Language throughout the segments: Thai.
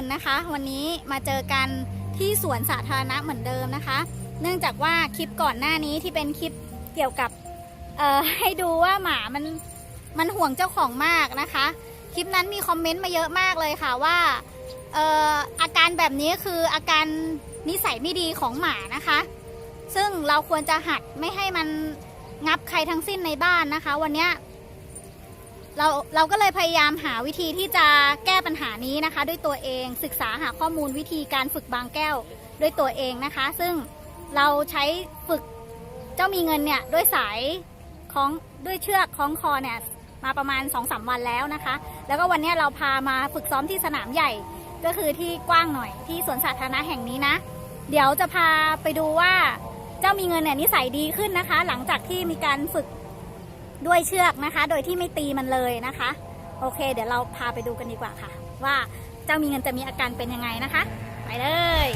ินนะคะ วันนี้มาเจอกันที่สวนสาธารณะเหมือนเดิมนะคะ เนื่องจากว่าคลิปก่อนหน้านี้ที่เป็นคลิปเกี่ยวกับให้ดูว่าหมามันมันห่วงเจ้าของมากนะคะ คลิปนั้นมีคอมเมนต์มาเยอะมากเลยค่ะว่าอออาการแบบนี้คืออาการนิสัยไม่ดีของหมานะคะ ซึ่งเราควรจะหัดไม่ให้มันงับใครทั้งสิ้นในบ้านนะคะ วันนี้ เราเราก็เลยพยายามหาวิธีที่จะแก้ปัญหานี้นะคะ ด้วยตัวเองศึกษาหาข้อมูลวิธีการฝึกบางแก้วด้วยตัวเองนะคะ ซึ่งเราใช้ฝึกเจ้ามีเงินเนี่ยด้วยสายของด้วยเชือกคล้องคอเนี่ยมาประมาณ2อสวันแล้วนะคะ แล้วก็วันนี้เราพามาฝึกซ้อมที่สนามใหญ่ก็คือที่กว้างหน่อยที่สวนสาธารณะแห่งนี้นะ เดี๋ยวจะพาไปดูว่าเจ้ามีเงินเนี่ยนิสัยดีขึ้นนะคะ หลังจากที่มีการฝึก ด้วยเชือกนะคะ โดยที่ไม่ตีมันเลยนะคะ โอเค เดี๋ยวเราพาไปดูกันดีกว่าค่ะ ว่าเจ้ามีเงินจะมีอาการเป็นยังไงนะคะ ไปเลย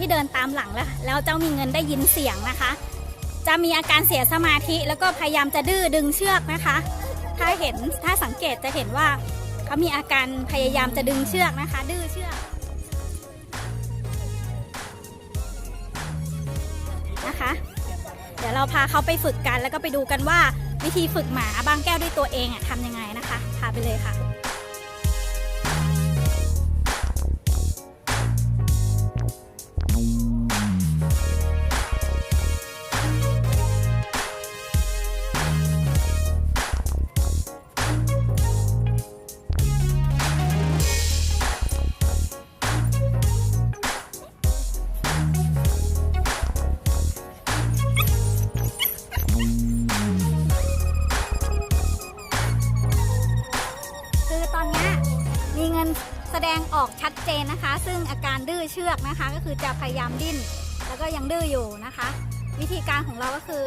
ที่เดินตามหลังแล้วแล้วเจ้ามีเงินได้ยินเสียงนะคะ จะมีอาการเสียสมาธิแล้วก็พยายามจะดื้อดึงเชือกนะคะ ถ้าเห็นถ้าสังเกตจะเห็นว่าเขามีอาการพยายามจะดึงเชือกนะคะ ดื้อเชือกนะคะ เดี๋ยวเราพาเขาไปฝึกกันแล้วก็ไปดูกันว่าวิธีฝึกหมาบางแก้วด้วยตัวเองอะทำยังไงนะคะ พาไปเลยค่ะ แสดงออกชัดเจนนะคะ ซึ่งอาการดื้อเชือกนะคะ ก็คือจะพยายามดิ้น แล้วก็ยังดื้ออยู่นะคะ วิธีการของเราก็คือ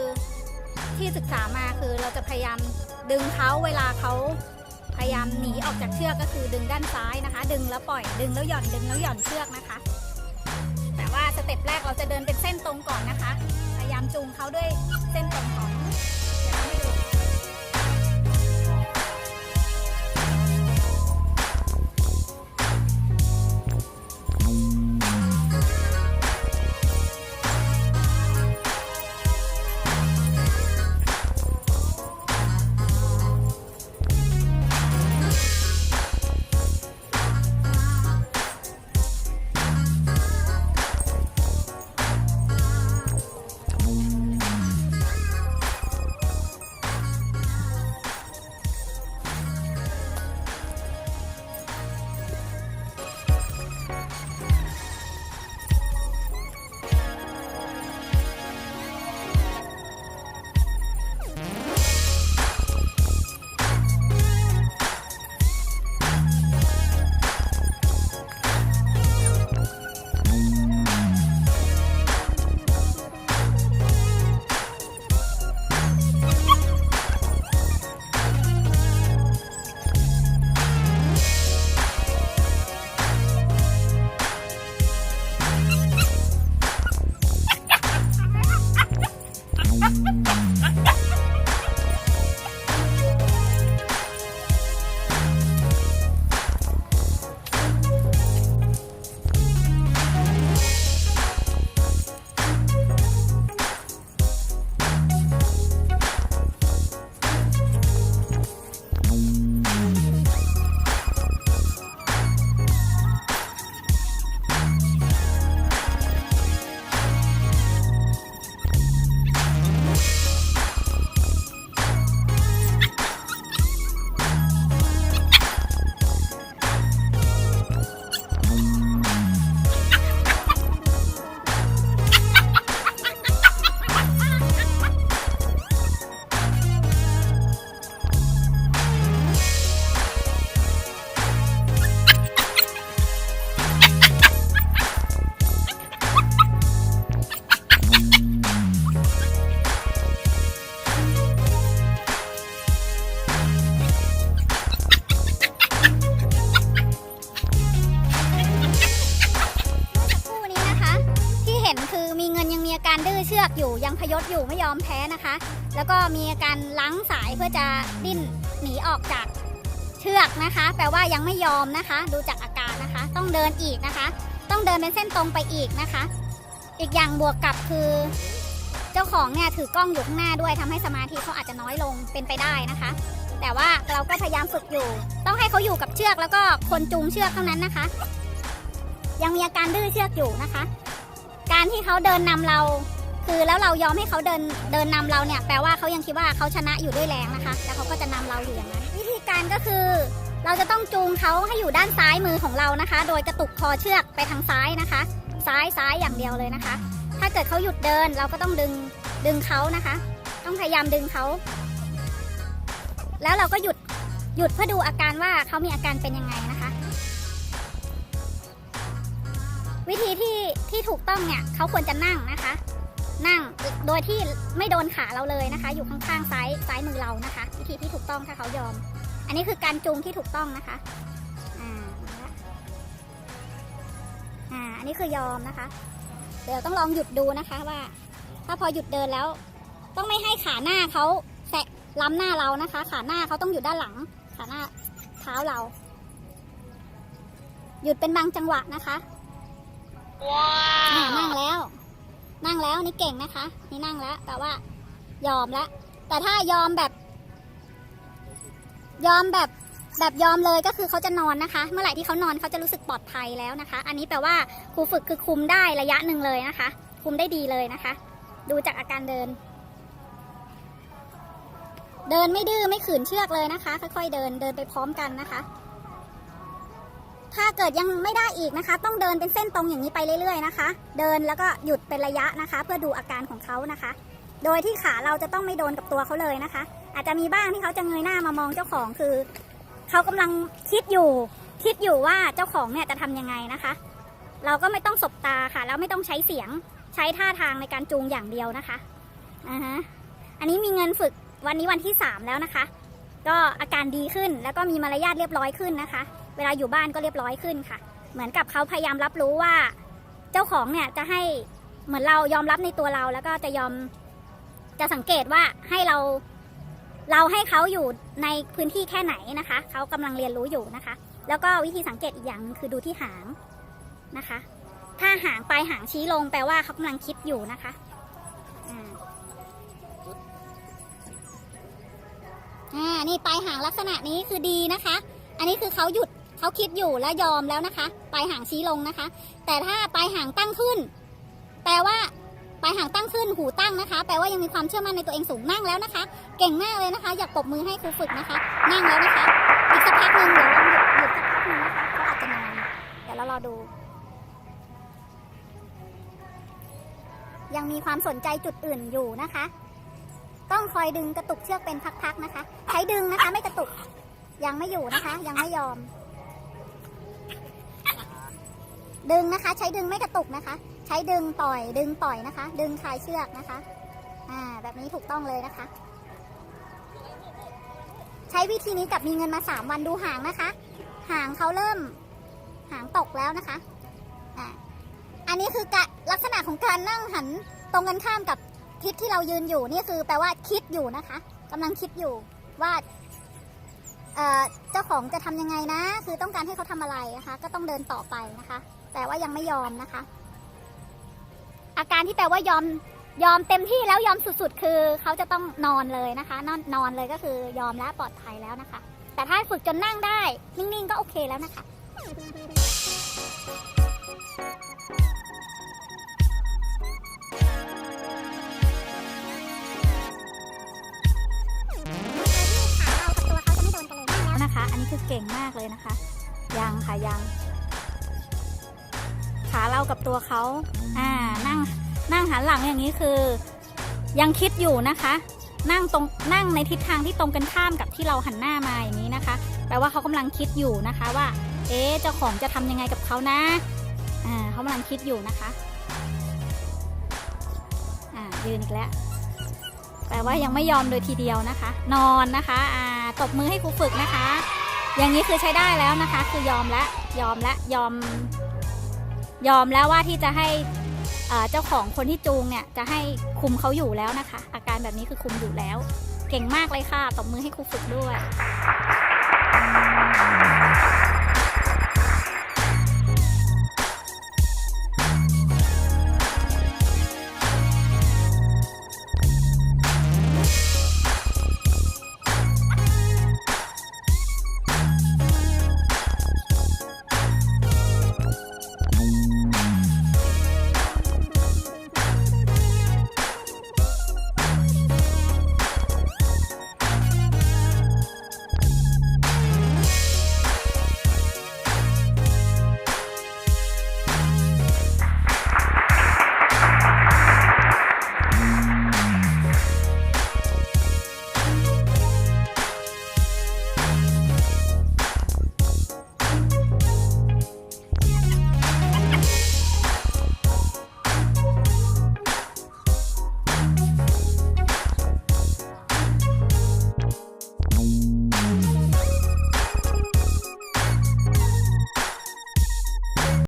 ที่ศึกษามาคือเราจะพยายามดึงเขาเวลาเขาพยายามหนีออกจากเชือกก็คือดึงด้านซ้ายนะคะ ดึงแล้วปล่อยดึงแล้วหย่อนดึงแล้วหย่อนเชือกนะคะ แต่ว่าสเต็ปแรกเราจะเดินเป็นเส้นตรงก่อนนะคะ พยายามจูงเขาด้วยเส้นตรงก่อน พยศอยู่ไม่ยอมแพ้นะคะ แล้วก็มีการล้างสายเพื่อจะดิ้นหนีออกจากเชือกนะคะ แปลว่ายังไม่ยอมนะคะ ดูจากอาการนะคะ ต้องเดินอีกนะคะ ต้องเดินเป็นเส้นตรงไปอีกนะคะ อีกอย่างบวกกับคือ เจ้าของเนี่ยถือกล้องอยู่ข้างหน้าด้วยทำให้สมาธิเขาอาจจะน้อยลงเป็นไปได้นะคะ แต่ว่าเราก็พยายามฝึกอยู่ ต้องให้เขาอยู่กับเชือกแล้วก็คนจูงเชือกเท่านั้นนะคะ ยังมีอาการดื้อเชือกอยู่นะคะ การที่เขาเดินนำเรา คือแล้วเรายอมให้เขาเดินเดินนำเราเนี่ยแปลว่าเขายังคิดว่าเขาชนะอยู่ด้วยแรงนะคะ แล้วเขาก็จะนำเราอยู่อย่างนั้นวิธีการก็คือ เราจะต้องจูงเขาให้อยู่ด้านซ้ายมือของเรานะคะ โดยกระตุกคอเชือกไปทางซ้ายนะคะ ซ้ายซ้ายอย่างเดียวเลยนะคะ ถ้าเกิดเขาหยุดเดินเราก็ต้องดึงดึงเขานะคะ ต้องพยายามดึงเขาแล้วเราก็หยุดหยุดเพื่อดูอาการว่าเขามีอาการเป็นยังไงนะคะ วิธีที่ที่ถูกต้องเนี่ยเขาควรจะนั่งนะคะ นั่งโดยที่ไม่โดนขาเราเลยนะคะ อยู่ข้างๆซ้ายซ้ายมือเรานะคะวิธีที่ถูกต้องถ้าเขายอม อันนี้คือการจูงที่ถูกต้องนะคะอ่ามาละอ่าอันนี้คือยอมนะคะ เดี๋ยวต้องลองหยุดดูนะคะว่า ถ้าพอหยุดเดินแล้ว ต้องไม่ให้ขาหน้าเขาแตะล้ำหน้าเรานะคะ ขาหน้าเขาต้องอยู่ด้านหลัง ขาหน้าเท้าเรา หยุดเป็นบางจังหวะนะคะอ่านั่งแล้ว นั่งแล้วนี่เก่งนะคะ นี่นั่งแล้วแต่ว่ายอมแล้วแต่ถ้ายอมแบบ ยอมแบบแบบยอมเลยก็คือเขาจะนอนนะคะ เมื่อไหร่ที่เขานอนเขาจะรู้สึกปลอดภัยแล้วนะคะ อันนี้แปลว่าครูฝึกคือคุมได้ระยะหนึ่งเลยนะคะ คุมได้ดีเลยนะคะ ดูจากอาการเดิน เดินไม่ดื้อไม่ขืนเชือกเลยนะคะ ค่อยๆเดินเดินไปพร้อมกันนะคะ ถ้าเกิดยังไม่ได้อีกนะคะ ต้องเดินเป็นเส้นตรงอย่างนี้ไปเรื่อยๆนะคะ เดินแล้วก็หยุดเป็นระยะนะคะ เพื่อดูอาการของเขานะคะ โดยที่ขาเราจะต้องไม่โดนกับตัวเขาเลยนะคะ อาจจะมีบ้างที่เขาจะเงยหน้ามามองเจ้าของคือเขากำลังคิดอยู่ คิดอยู่ว่าเจ้าของเนี่ยจะทำยังไงนะคะ เราก็ไม่ต้องสบตาค่ะแล้วไม่ต้องใช้เสียงใช้ท่าทางในการจูงอย่างเดียวนะคะอ่าฮะอันนี้มีเงินฝึกวันนี้วันที่สามแล้วนะคะ ก็อาการดีขึ้นแล้วก็มีมารยาทเรียบร้อยขึ้นนะคะ เวลาอยู่บ้านก็เรียบร้อยขึ้นค่ะ เหมือนกับเขาพยายามรับรู้ว่า เจ้าของเนี่ยจะให้เหมือนเรายอมรับในตัวเราแล้วก็จะยอมจะสังเกตว่าให้เราเราให้เขาอยู่ในพื้นที่แค่ไหนนะคะ เขากำลังเรียนรู้อยู่นะคะ แล้วก็วิธีสังเกตอีกอย่างคือดูที่หางนะคะ ถ้าหางปลายหางชี้ลงแปลว่าเขากำลังคิดอยู่นะคะอ่านี่ปลายหางลักษณะนี้คือดีนะคะ อันนี้คือเขาหยุด เขาคิดอยู่และยอมแล้วนะคะ ปลายหางชี้ลงนะคะ แต่ถ้าปลายหางตั้งขึ้น แปลว่าปลายหางตั้งขึ้นหูตั้งนะคะ แปลว่ายังมีความเชื่อมั่นในตัวเองสูงนั่งแล้วนะคะ เก่งมากเลยนะคะ อยากปรบมือให้ครูฝึกนะคะ นั่งแล้วนะคะ อีกสักพักหนึ่งเดี๋ยวลองหยุดหยุดสักพักหนึ่งนะคะเขาอาจจะนอนเดี๋ยวเรารอดู ยังมีความสนใจจุดอื่นอยู่นะคะ ต้องคอยดึงกระตุกเชือกเป็นพักๆนะคะ ใช้ดึงนะคะ ไม่กระตุก ยังไม่อยู่นะคะ ยังไม่ยอม ดึงนะคะ ใช้ดึงไม่กระตุกนะคะ ใช้ดึงปล่อย ดึงปล่อยนะคะ ดึงคลายเชือกนะคะ อ่า แบบนี้ถูกต้องเลยนะคะ ใช้วิธีนี้กับมีเงินมาสามวันดูหางนะคะ หางเขาเริ่ม หางตกแล้วนะคะ อ่า อันนี้คือกะลักษณะของการนั่งหันตรงกันข้ามกับทิศที่เรายืนอยู่นี่คือแปลว่าคิดอยู่นะคะกำลังคิดอยู่ว่า เจ้าของจะทำยังไงนะ คือต้องการให้เขาทำอะไรนะคะ ก็ต้องเดินต่อไปนะคะ แต่ว่ายังไม่ยอมนะคะ อาการที่แปลว่ายอมยอมเต็มที่แล้วยอมสุดๆ คือเขาจะต้องนอนเลยนะคะ นอนนอนเลยก็คือยอมแล้วปลอดภัยแล้วนะคะ แต่ถ้าฝึกจนนั่งได้ นิ่งๆ ก็โอเคแล้วนะคะ คือเก่งมากเลยนะคะ ยังค่ะยัง ขาเรากับตัวเขาอ่านั่งนั่งหันหลังอย่างนี้คือ ยังคิดอยู่นะคะ นั่งตรงนั่งในทิศทางที่ตรงกันข้ามกับที่เราหันหน้ามาอย่างนี้นะคะแปลว่าเขากำลังคิดอยู่นะคะว่า เอ๊เจ้าของจะทำยังไงกับเขานะอ่าเขากำลังคิดอยู่นะคะอ่ายืนอีกแล้วแปลว่ายังไม่ยอมโดยทีเดียวนะคะ นอนนะคะอ่าตบมือให้ครูฝึกนะคะ อย่างนี้คือใช้ได้แล้วนะคะ คือยอมแล้วยอมแล้วยอม ยอมแล้วว่าที่จะให้เอ่าเจ้าของคนที่จูงเนี่ยจะให้คุมเขาอยู่แล้วนะคะ อาการแบบนี้คือคุมอยู่แล้ว เก่งมากเลยค่ะตบมือให้ครูฝึกด้วย